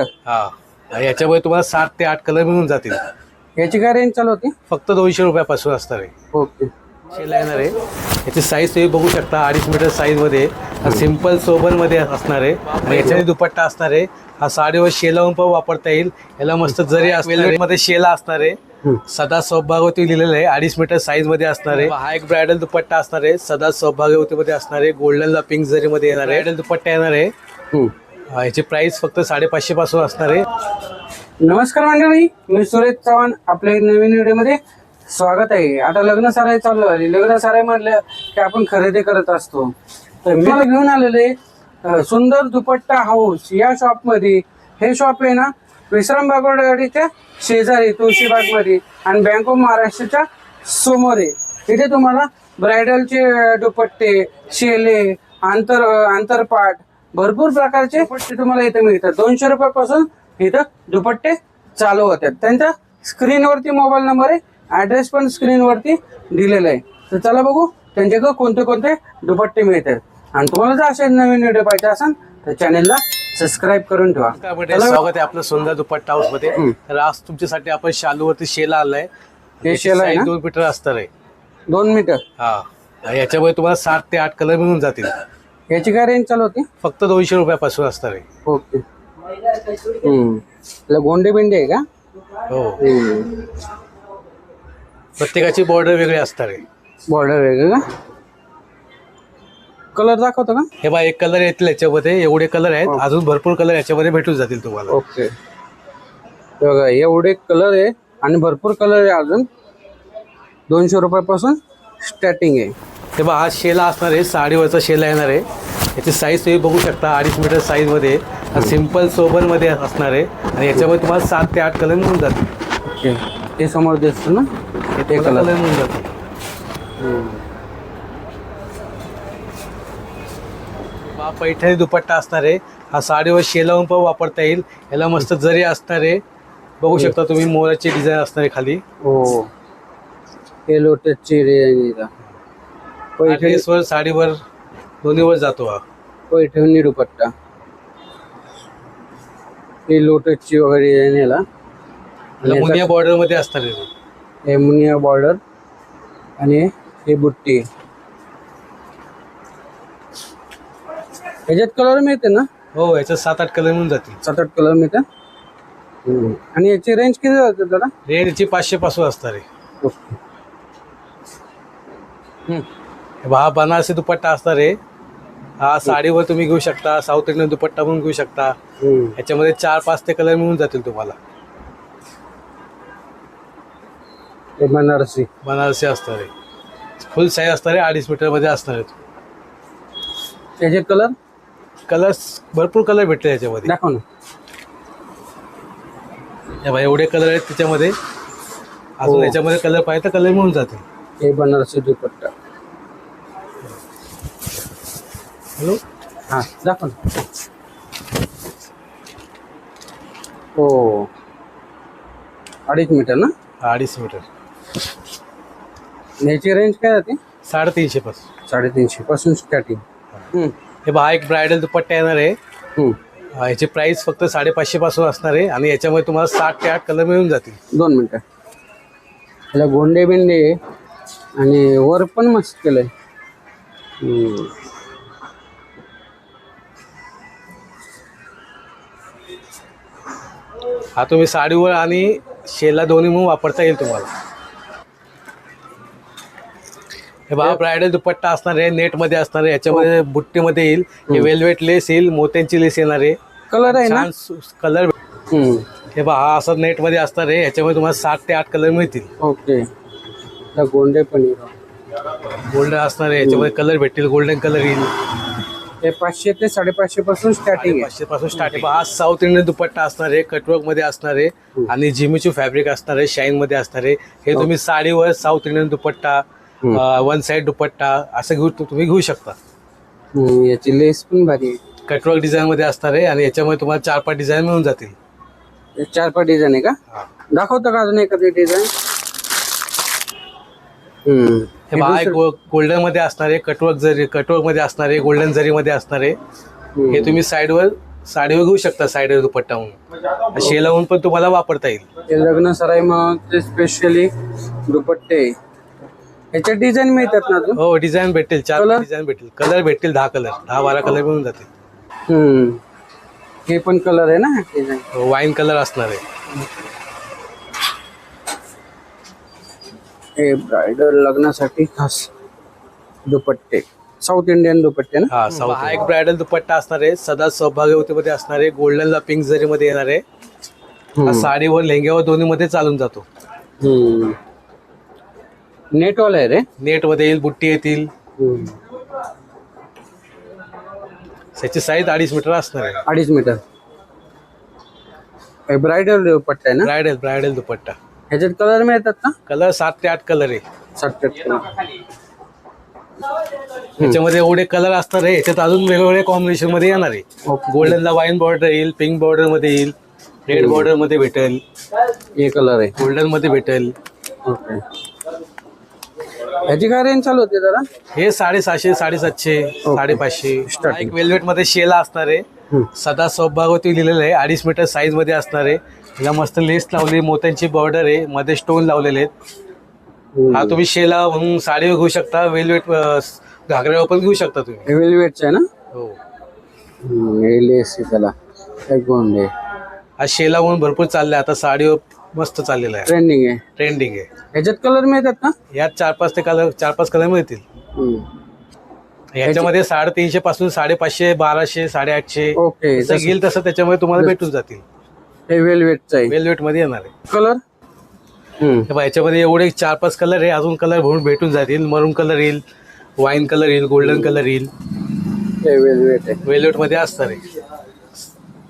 हा. याच्यामुळे तुम्हाला सात ते आठ कलर मिळून जातील. याची काय रेंज चालू होती? फक्त दोनशे रुपयापासून असणार आहे. ओके. शेला येणार आहे. याची साईज तुम्ही बघू शकता अडीच मीटर साईजमध्ये हा सिंपल सोबरमध्ये असणार आहे. आणि याच्याने दुपट्टा असणार आहे. हा साडीवर शेलावून पण वापरता येईल. याला मस्त जरी मध्ये शेला असणार आहे. सदा सौभाग्यवती लिहिलेलं आहे. अडीच मीटर साईजमध्ये असणार आहे. हा एक ब्रायडल दुपट्टा असणार आहे. सदा सौभाग्यवती मध्ये असणार आहे. गोल्डन पिंक जरी मध्ये येणार आहे. ब्रायडल दुपट्टा येणार आहे. याची प्राइस फक्त साडेपाचशे पासून असणार आहे. नमस्कार मंडळी मी सुरेश चव्हाण आपल्या नवीन व्हिडिओमध्ये स्वागत आहे. आता लग्न साराई चालू आहे लग्न साराई म्हटलं की आपण खरेदी करत असतो. तर मी घेऊन आलेले सुंदर दुपट्टा हाऊस या शॉपमध्ये हे शॉप आहे ना विश्राम बागवाडीच्या शेजारी तुळशीबागमध्ये आणि बँक ऑफ महाराष्ट्राच्या समोर आहे. इथे तुम्हाला ब्रायडलचे दुपट्टे शेले आंतर आंतरपाट भरपूर प्रकारचे दुपट्टे तुम्हाला इथे मिळतात. दोनशे रुपयापासून इथं दुपट्टे चालू होतात. त्यांचा स्क्रीनवरती मोबाईल नंबर आहे. ऍड्रेस पण स्क्रीनवरती दिलेला आहे. तर चला बघू त्यांच्याकडे कोणते कोणते दुपट्टे मिळतात. आणि तुम्हाला जर असे नवीन व्हिडिओ पाहिजे असेल तर चॅनेलला सबस्क्राईब करून ठेवा. स्वागत आहे आपलं सुंदर दुपट्टा हाऊसमध्ये. तर आज तुमच्यासाठी आपण शालूवरती शेला आलाय हे शेला आहे? दोन मीटर असणार आहे. दोन मीटर हा. याच्यामुळे तुम्हाला सात ते आठ कलर मिळून जातील. याची काय रेंज चालू होती? फक्त दोनशे रुपयापासून असणार आहे ओके. हम्म. गोंडे बिंडे आहे का? हो. हम्म. प्रत्येकाची बॉर्डर वेगळी असणार आहे बॉर्डर वेगळं का? कलर दाखवतो का? हे बा एक कलर येतील याच्यामध्ये एवढे कलर आहेत. अजून भरपूर कलर याच्यामध्ये भेटून जातील तुम्हाला. ओके. हे बघा एवढे कलर आहे आणि भरपूर कलर आहे अजून. दोनशे रुपयापासून स्टार्टिंग आहे. हे बा हा शेला असणार आहे साडीवरचा शेला येणार आहे. याची साईज तुम्ही बघू शकता अडीच मीटर साईजमध्ये. हा सिंपल सोबरमध्ये असणार आहे. आणि याच्यामध्ये तुम्हाला सात ते आठ कलर मिळून ओके. ते समोर दिसतो ना? ते कलर मिळून जातील. हा पैठणी दुपट्टा असणार आहे. हा साडीवर शेलावून पण वापरता येईल. याला मस्त जरी असणार आहे. बघू शकता तुम्ही मोराची डिझाईन असणार आहे खाली. हो. हे लोटसची रेंज पैठणी ड्रेसवर साडीवर दोन्हीवर जातो हा. पैठणी दुपट्टा हे लोटसची वगैरे डिझाईन याला मुनिया बॉर्डरमध्ये आहे हे. मुनिया बॉर्डर आणि हे बुट्टी. ह्याच्यात कलर मिळते ना? हो याच्यात सात आठ कलर मिळून जातील. सात आठ कलर मिळते आणि याची रेंज किती जाते दादा रेट याची पाचशे पासून असणार आहे. ओके. हम्म. हे बनारसी दुपट्टा असणार आहे हा साडीवर तुम्ही घेऊ शकता साऊथ इंडियन दुपट्टा पण घेऊ शकता. याच्यामध्ये चार पाच ते कलर मिळून जातील तुम्हाला. हे बनारसी. बनारसी असणार आहे फुल साईज असणार आहे अडीच मीटरमध्ये असणार आहे त्याचे कलर कलर्स भरपूर कलर भेटले याच्यामध्ये. दाखव ना. बघा, एवढे कलर आहेत त्याच्यामध्ये. अजून हो. याच्यामध्ये कलर पाहिजे तर कलर मिळून जातील. हे बनारसी दुपट्टा. हॅलो? हा दाखव ना. हो. अडीच मीटर ना? अडीच मीटर. याची रेंज काय जाते साडेतीनशे पासून. साडेतीनशे पासून स्टार्टिंग. हे. बघा हा एक ब्रायडल दुपट्टा येणार आहे. हम्म. हा, याची प्राइस फक्त साडेपाचशे पासून असणार आहे आणि याच्यामध्ये तुम्हाला साठ ते आठ कलर मिळून जातील. दोन मिनटं. त्याला गोंडे बिंडे आहे आणि वर पण मस्त केलंय. हम्म. हा तुम्ही साडीवर आणि शेला दोन्ही म्हणून वापरता येईल तुम्हाला. हे बघा ब्रायडल दुपट्टा असणार आहे नेटमध्ये असणार आहे याच्यामध्ये बुट्टीमध्ये येईल. हे वेल्वेट लेस येईल मोत्यांची लेस येणार आहे. कलर आहे ना? कलर. हे बघा हा असं नेटमध्ये असणार आहे याच्यामध्ये तुम्हाला सात ते आठ कलर मिळतील. ओके. गोंडे पण. गोल्डन असणार आहे याच्यामध्ये कलर भेटतील गोल्डन कलर येईल. हे पाचशे ते साडेपाचशे पासून स्टार्टिंग आहे. पाचशे पासून स्टार्टिंग हा साऊथ इंडियन दुपट्टा असणार आहे कटवर्कमध्ये असणार आहे आणि जिमीची फॅब्रिक असणार आहे शाईन मध्ये असणार आहे. हे तुम्ही साडीवर साऊथ इंडियन दुपट्टा वन साइड दुपट्टा असं घेऊ तुम्ही घेऊ शकता. हम्म, याची लेस पण भारी आहे. कटवर्क डिझाईन मध्ये असणार आहे आणि याच्यामध्ये तुम्हाला चार पाच डिझाईन मिळून जातील. हे चार पाच डिझाईन आहे का? दाखवतो का अजून एखादी डिझाईन. हे बघा एक गोल्डनमध्ये असणार कटवर्क जरी कटवर्कमध्ये असणार गोल्डन जरी मध्ये असणार हे तुम्ही साईडवर साडीवर घेऊ शकता साडीवर दुपट्टा म्हणून. शेलावून पण तुम्हाला वापरता येईल. हे लग्न सराई मग ते स्पेशली दुपट्टे. ह्याच्या डिझाईन मिळतात ना तू हो डिझाईन भेटेल चार? डिझाईन भेटेल. कलर भेटतील दहा कलर दहा बारा कलर मिळून जातील. हे पण कलर आहे ना डिझाईन वाईन कलर असणार आहे. हे ब्रायडल लग्नासाठी खास दुपट्टे. साऊथ इंडियन दुपट्टे ना? हा साऊथ हा एक ब्रायडल दुपट्टा असणार आहे. सदा सौभाग्यवतीमध्ये असणार आहे. गोल्डनला पिंक जरी मध्ये येणार आहे हा साडीवर लेंग्यावर दोन्ही मध्ये चालून जातो. हम्म. नेट वाला आहे रे? नेटमध्ये येईल बुट्टी येतील. हम्म. त्याची साईज अडीच मीटर असणार आहे. अडीच मीटर हे ब्रायडल दुपट्टा आहे ना? Bridal bridal dupatta. ह्याच्यात कलर मिळतात का कलर सात ते आठ कलर आहे. सत्तर त्याच्यामध्ये एवढे कलर असणार आहे याच्यात अजून वेगवेगळ्या कॉम्बिनेशनमध्ये येणार आहे. गोल्डनला वाईन बॉर्डर येईल पिंक बॉर्डरमध्ये येईल रेड बॉर्डरमध्ये भेटेल. हे कलर आहे. गोल्डनमध्ये भेटेल. ओके ह्याची काय रेंज चालू होते जरा? हे साडेसहाशे साडेसातशे साडेपाचशे. Starting. एक वेल्वेटमध्ये शेला असणार आहे. सदा सौभागवती लिहिलेलं आहे अडीच मीटर साईजमध्ये असणार आहे. याला मस्त लेस लावली. मोत्यांची बॉर्डर आहे. मध्ये स्टोन लावलेले आहेत. हा तुम्ही शेला म्हणून साडीवर घेऊ शकता. वेल्वेट घागऱ्यावर पण घेऊ शकता तुम्ही. वेलवेटचं आहे ना? हो. हम्म, हे लेस आहे त्याला. एक गोंडे हा शेला म्हणून भरपूर चाललाय. आता साडीवर मस्त चाललेला आहे. ट्रेंडिंग आहे. ट्रेंडिंग आहे. ह्याच्यात कलर मिळतात का यात चार पाच ते कलर चार पाच कलर मिळतील. हम्म. याच्यामध्ये साडेतीनशे पासून साडेपाचशे बाराशे साडेआठशे. ओके जसं घेईल तसं त्याच्यामध्ये तुम्हाला भेटून जातील. हे वेलवेटचं आहे. वेल्वेटमध्ये येणार आहे. कलर. हे याच्यामध्ये एवढे चार पाच कलर आहे अजून कलर भरून भेटून जातील. मरून कलर येईल वाईन कलर येईल गोल्डन कलर येईल. हे वेलवेट आहे. वेल्वेटमध्ये असणार आहे.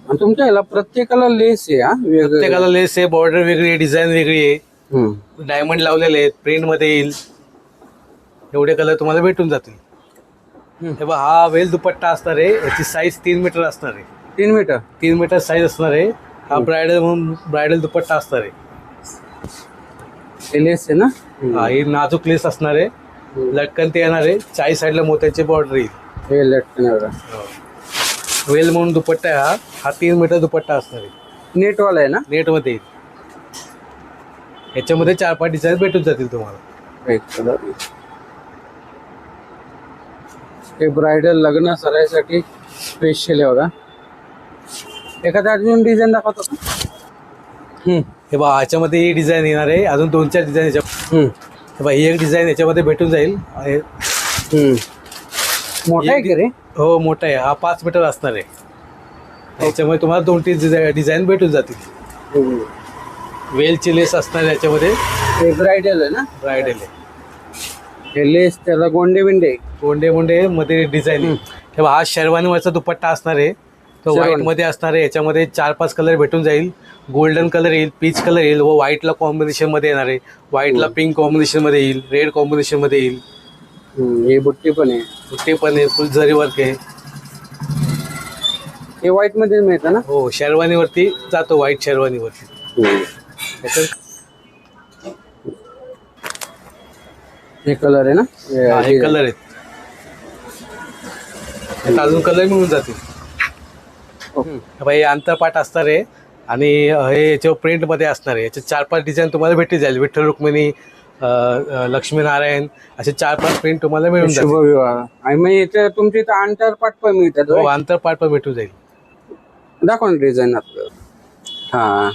आणि तुमच्या ह्याला प्रत्येकाला लेस आहे हा? वेगळं. प्रत्येकाला लेस आहे बॉर्डर वेगळी आहे डिझाईन वेगळी आहे. हम्म. डायमंड लावलेले आहेत प्रिंटमध्ये येईल. एवढे कलर तुम्हाला भेटून जातील. हे बघा हा वेल दुपट्टा असणार आहे याची साईज तीन मीटर असणार आहे. तीन मीटर तीन मीटर साईज असणार आहे. हा ब्रायडल म्हणून ब्रायडल दुपट्टा असणार आहे. हे लेस आहे ना? हा ही नाजूक लेस असणार आहे. लटकन ते येणार आहे. चाळीस साईडला मोत्याची बॉर्डर येईल. हे लटकन वेल म्हणून दुपट्टा आहे हा. हा तीन मीटर दुपट्टा असणार आहे. नेट वाला आहे ना? नेटमध्ये येईल. याच्यामध्ये चार पाच डिझाईन भेटून जातील तुम्हाला. एक कलर. हे ब्रायडल लग्न सरायसाठी स्पेशल आहे बघा. एखादा अजून डिझाईन दाखवतो. हे बघा ह्याच्यामध्ये ही डिझाईन येणार आहे. अजून दोन चार डिझाईन याच्या हम्म. हे ही एक डिझाईन याच्यामध्ये भेटून जाईल. मोठा आहे की रे? हो मोठा आहे. हा पाच मीटर असणार आहे. याच्यामध्ये तुम्हाला दोन तीन डिझाईन भेटून जातील. वेलची लेस असणार आहे याच्यामध्ये. हे ब्रायडल आहे ना? ब्रायडल आहे. हे लेस त्याला गोंडे बिंडे गोंडे गोंडे मध्ये डिझाईन हे बघा हा शेरवानीवरचा दुपट्टा असणार आहे. व्हाईटमध्ये असणार आहे याच्यामध्ये चार पाच कलर भेटून जाईल. गोल्डन कलर येईल पीच कलर येईल व व्हाईटला कॉम्बिनेशनमध्ये येणार आहे. व्हाईटला पिंक कॉम्बिनेशनमध्ये येईल रेड कॉम्बिनेशनमध्ये येईल. हे बुट्टी पण आहे. ते पण आहे फुल जरी वर्क आहे. हे व्हाईटमध्ये मिळतं ना? हो शेरवानीवरती जातो व्हाईट शेरवानीवरती. याच्यात हे कलर आहे ना? हा, हे कलर आहेत. यात अजून कलर मिळून जातील. ओके. बाई आंतरपाठ असणार आहे. आणि हे याच्यावर प्रिंटमध्ये असणार आहे याचे चार पाच डिझाईन तुम्हाला भेटली जाईल. विठ्ठल रुक्मिणी लक्ष्मीनारायण असे चार पाच प्रिंट तुम्हाला मिळून शुभ जातील. विवाह आणि मग तुमच्या इथं आंतरपाठ पण मिळतात हो होय? आंतरपाठ पण भेटून जाईल. दाखव ना डिझाईन आपलं. हा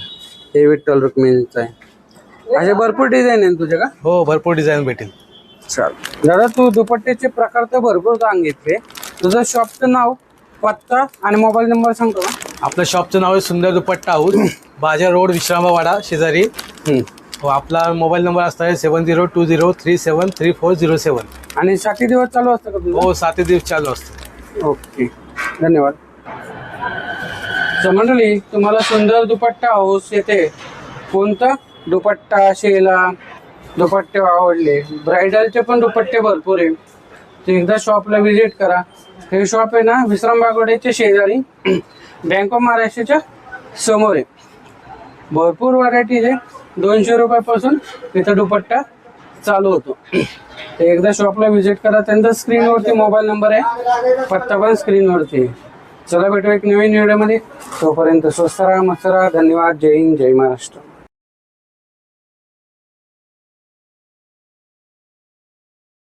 हे विठ्ठल रुक्मिणीचं आहे. असे भरपूर डिझाईन आहे तुझ्या का? हो भरपूर डिझाईन भेटेल. चाल दादा तू दुपट्ट्याचे प्रकार तर भरपूर सांगितले. तुझं शॉपचं नाव? पत्ता आणि मोबाईल नंबर सांगतो का? आपल्या शॉपचं नाव आहे सुंदर दुपट्टा हाऊस बाजार रोड विश्रामावाडा शेजारी. हो, आपला मोबाईल नंबर असणार आहे seven zero two zero three seven three four zero seven. आणि साठी दिवस चालू असतं का तुझं? हो सात दिवस चालू असतं. ओके. धन्यवाद. तर मंडळी तुम्हाला सुंदर दुपट्टा हाऊस येते. कोणतं? दुपट्टा शेला. दुपट्टे आवडले. ब्रायडलचे पण दुपट्टे भरपूर आहे. एकदा शॉपला व्हिजिट करा. हे शॉप आहे ना विश्राम बागवड्याच्या शेजारी. बँक ऑफ महाराष्ट्राच्या समोर आहे. भरपूर व्हरायटीज आहे दोनशे रुपयापासून इथं दुपट्टा चालू होतो. एकदा शॉपला व्हिजिट करा त्यांचा स्क्रीनवरती मोबाईल नंबर आहे. पत्ता पण स्क्रीनवरती आहे. चला भेटू एक नवीन व्हिडिओमध्ये तोपर्यंत स्वस्त राहा मस्त राहा. धन्यवाद. जय हिंद जय महाराष्ट्र.